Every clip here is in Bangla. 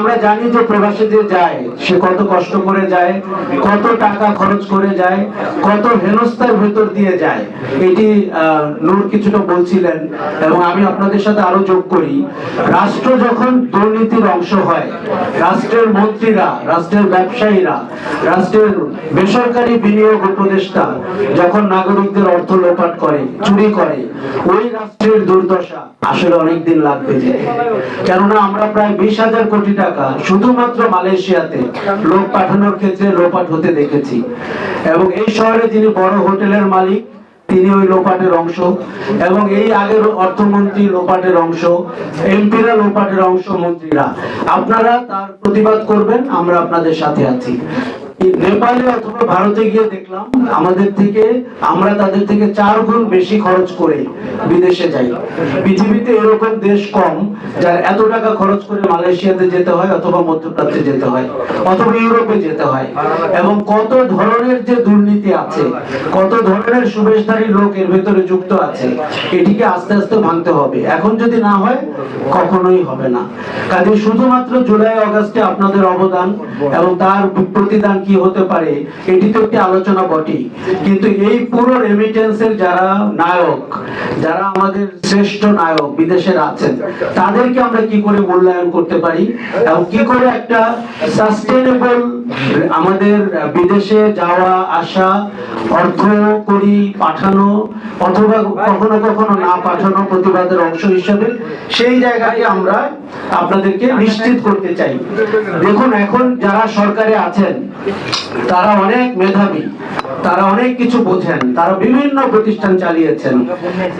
আমরা জানি যে প্রবাসে যে যায়, সে কত কষ্ট করে যায়, কত টাকা খরচ করে যায়, কত হেনস্থার ভেতর দিয়ে যায়। এটি নূর কিছুটা বলছিলেন এবং আমি আপনাদের সাথে আরও যোগ করি। রাষ্ট্র যখন দুর্নীতির অংশ হয়, রাষ্ট্রের মন্ত্রীরা, রাষ্ট্রের ব্যবসায়ীরা, রাষ্ট্রের বেসরকারি বিনিয়োগ উপদেষ্টা যখন নাগরিকদের অর্থ লোপাট করে, চুরি করে, ওই রাষ্ট্রের দুর্দশা আসলে অনেক দিন লাগবে যে। কেননা আমরা প্রায় বিশ হাজার কোটি টাকা শুধুমাত্র মালয়েশিয়াতে লোক পাঠানোর ক্ষেত্রে লোপাট হতে দেখেছি। এবং এই শহরে যিনি বড় হোটেলের মালিক, তিনি ওই লোপাটের অংশ। এবং এই আগের অর্থমন্ত্রী লোপাটের অংশ, এমপিরা লোপাটের অংশ মন্ত্রীরা। আপনারা তার প্রতিবাদ করবেন, আমরা আপনাদের সাথে আছি। নেপালে অথবা ভারতে গিয়ে দেখলাম, আমাদের থেকে, আমরা তাদের থেকে চার গুণ বেশি খরচ করে বিদেশে যাই। পৃথিবীতে এরকম দেশ কম, যার এত টাকা খরচ করে মালয়েশিয়াতে যেতে হয় অথবা মধ্যপ্রাচ্যে যেতে হয়, অথবা ইউরোপে যেতে হয়। এবং কত ধরনের যে দুর্নীতি আছে, কত ধরনের সুবেশধারী লোক এর ভেতরে যুক্ত আছে, এটিকে আস্তে আস্তে ভাঙতে হবে। এখন যদি না হয়, কখনোই হবে না। কাজে শুধুমাত্র জুলাই, অগাস্টে আপনাদের অবদান এবং তার প্রতিদান কি হতে পারে এটি তো একটি আলোচনা বটেই। কিন্তু এই পুরো রেমিটেন্সের যারা নায়ক, যারা আমাদের শ্রেষ্ঠ নায়ক বিদেশের আছেন, তাদেরকে আমরা কি করে মূল্যায়ন করতে পারি? এবং কি করে একটা সাস্টেনেবল আমাদের বিদেশে যাওয়া, আসা অর্থ করি পাঠানো, অথবা কখনো কখনো না পাঠানো প্রতিবাদের অংশ হিসেবে সেই জায়গাকে আমরা আপনাদেরকে নিশ্চিত করতে চাই। দেখুন, এখন যারা সরকারে আছেন, তারা অনেক মেধাবী, তারা অনেক কিছু বোঝেন, তারা বিভিন্ন প্রতিষ্ঠান চালিয়েছেন।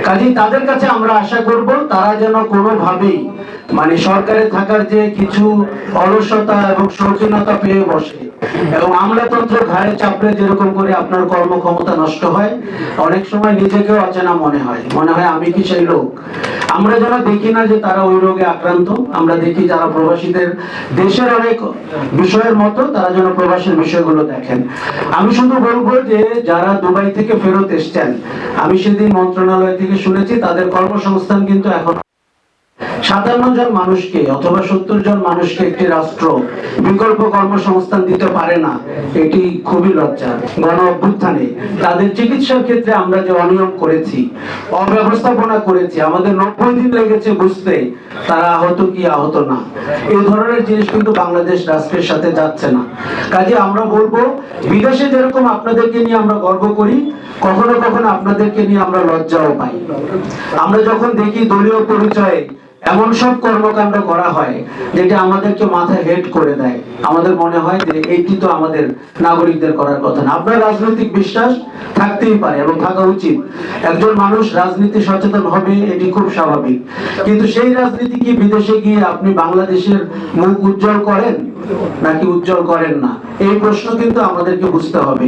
কাজেই তাদের কাছে আমরা আশা করব তারা যেন কোনোভাবেই মানে সরকারে থাকার যে কিছু অলসতা এবং শৌখিনতা পেয়ে বসে। এবং আমলাতন্ত্র ঘাড়ে চাপড়ে যেরকম করে আপনার কর্মক্ষমতা নষ্ট হয়, অনেক সময় নিজেকেও অচেনা মনে হয়। মনে হয় আমি কি সেই লোক? আমরা যেন দেখি না যে তারা ওই রোগে আক্রান্ত, আমরা দেখি যারা প্রবাসীদের দেশের অনেক বিষয়ের মতো, তারা যেন প্রবাসের বিষয়গুলো দেখেন। আমি শুধু বলব যে যারা দুবাই থেকে ফেরত এসছেন, আমি সেদিন মন্ত্রণালয় থেকে শুনেছি, তাদের কর্মসংস্থান কিন্তু এখন সাতান্ন জন মানুষকে অথবা সত্তর জন মানুষকে একটি রাষ্ট্র, বিকল্প কর্মসংস্থান দিতে পারে না, এটি খুবই লজ্জা, গণ অভ্যুত্থানে। তাদের চিকিৎসার ক্ষেত্রে আমরা যে অনিয়ম করেছি, অব্যবস্থাপনা করেছি, আমাদের নব্বই দিন লেগেছে বুঝতে, তারা আহত কি আহত না। এই ধরনের জিনিস কিন্তু বাংলাদেশ রাষ্ট্রের সাথে যাচ্ছে না। কাজে আমরা বলব, বিদেশে যেরকম আপনাদেরকে নিয়ে আমরা গর্ব করি, কখনো কখনো আপনাদেরকে নিয়ে আমরা লজ্জাও পাই। আমরা যখন দেখি দলীয় পরিচয়ে এমন সব কর্মকাণ্ড করা হয় যেটা আমাদেরকে মাথায় হেড করে দেয়। আমাদের মনে হয় যে এইটি তো আমাদের নাগরিকদের করার কথা না। আপনার রাজনৈতিক বিশ্বাস থাকতেই পারে এবং থাকা উচিত। একজন মানুষ রাজনীতি সচেতন হবে, এটি খুব স্বাভাবিক। কিন্তু সেই রাজনীতি কি বিদেশে গিয়ে আপনি বাংলাদেশের মুখ উজ্জ্বল করেন নাকি উজ্জ্বল করেন না? এই প্রশ্ন কিন্তু আমাদেরকে বুঝতে হবে।